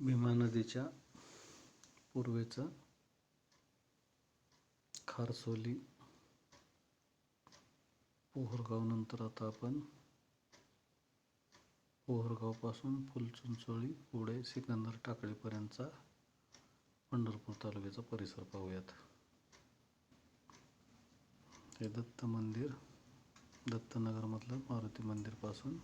भीमा नदीच्या पूर्वेचं खारसोली पोहरगाव नंतर आता आपण पोहरगावपासून फुलचुंचोळी पुढे सिकंदर टाकळीपर्यंतचा पंढरपूर तालुक्याचा परिसर पाहूयात. हे दत्त मंदिर दत्तनगरमधलं मारुती मंदिरपासून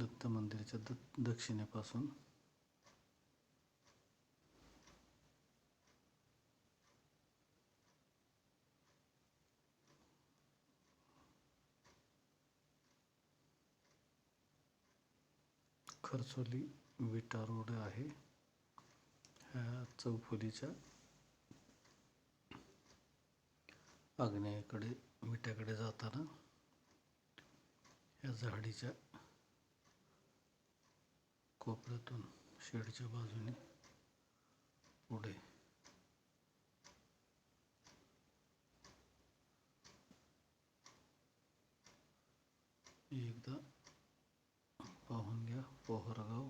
दत्त मंदिराच्या द दक्षिणेपासून. खरसोली विटा रोड आहे. ह्या चौफुलीच्या आग्नेयकडे विट्याकडे जाताना या झाडीच्या कोपऱ्यातून शेडच्या बाजूने पुढे. एकदा पाहून घ्या पोहरगाव.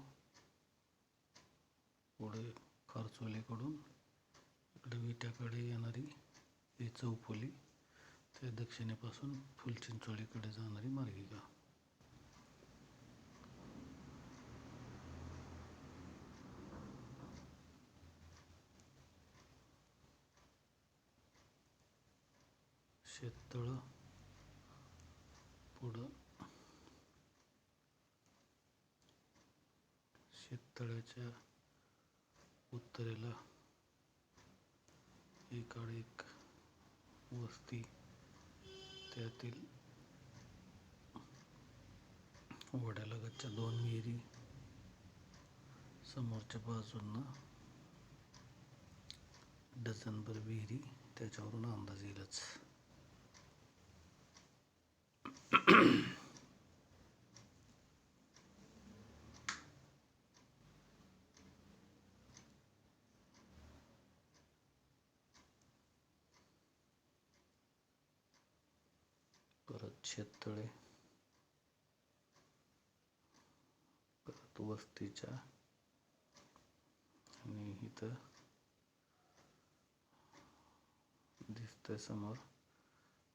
पुढे खारचोलीकडून इकडे विट्याकडे येणारी ही चौफुली त्या दक्षिणेपासून फुलचिंचोळीकडे जाणारी मार्गिका. शेततळं पुढं शेततळ्याच्या उत्तरेला एकाड एक वस्ती त्यातील वड्यालगतच्या दोन विहिरी समोरच्या बाजूंना डझनभर विहिरी त्याच्यावरून अंदाज येईलच. परत शेततळे. परत वस्तीच्या. आणि इथं दिसतंय समोर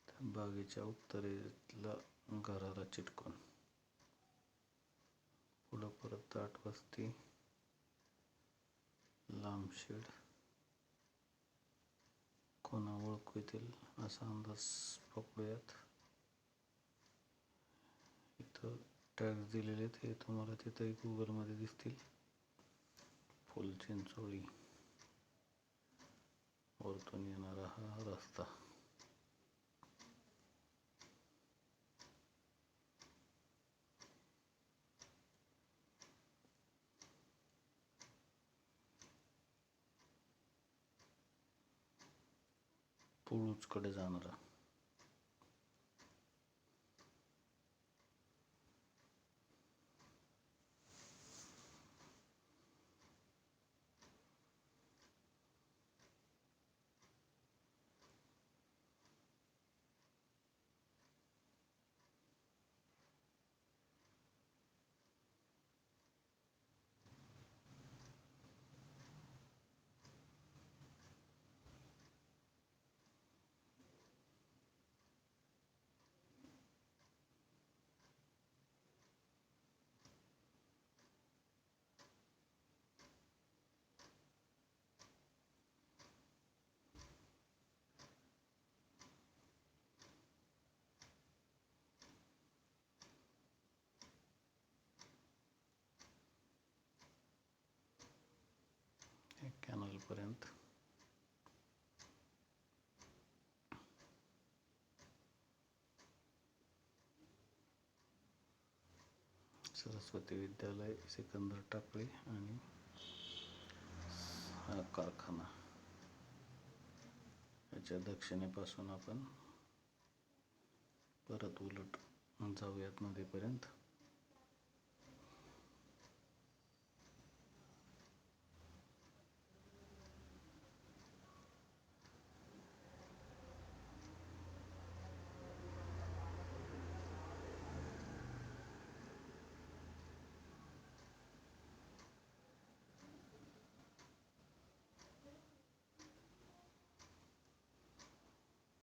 त्या बागेच्या उत्तरेला घराला चिटकून. पुढं परत दाट वस्ती लांब शेड. कोणा ओळखू येतील असा अंदाज पकडूयात. टॅग्स दिलेले आहेत हे तुम्हाला तिथंही गुगलमध्ये दिसतील. फुल चिंचोळी. वरतून येणारा हा रस्ता. पुळूचकडे जाणारा हे कॅनलपर्यंत सरस्वती विद्यालय सिकंदर टाकळी आणि हा कारखाना. याच्या दक्षिणेपासून आपण परत उलट जाऊयात नदीपर्यंत.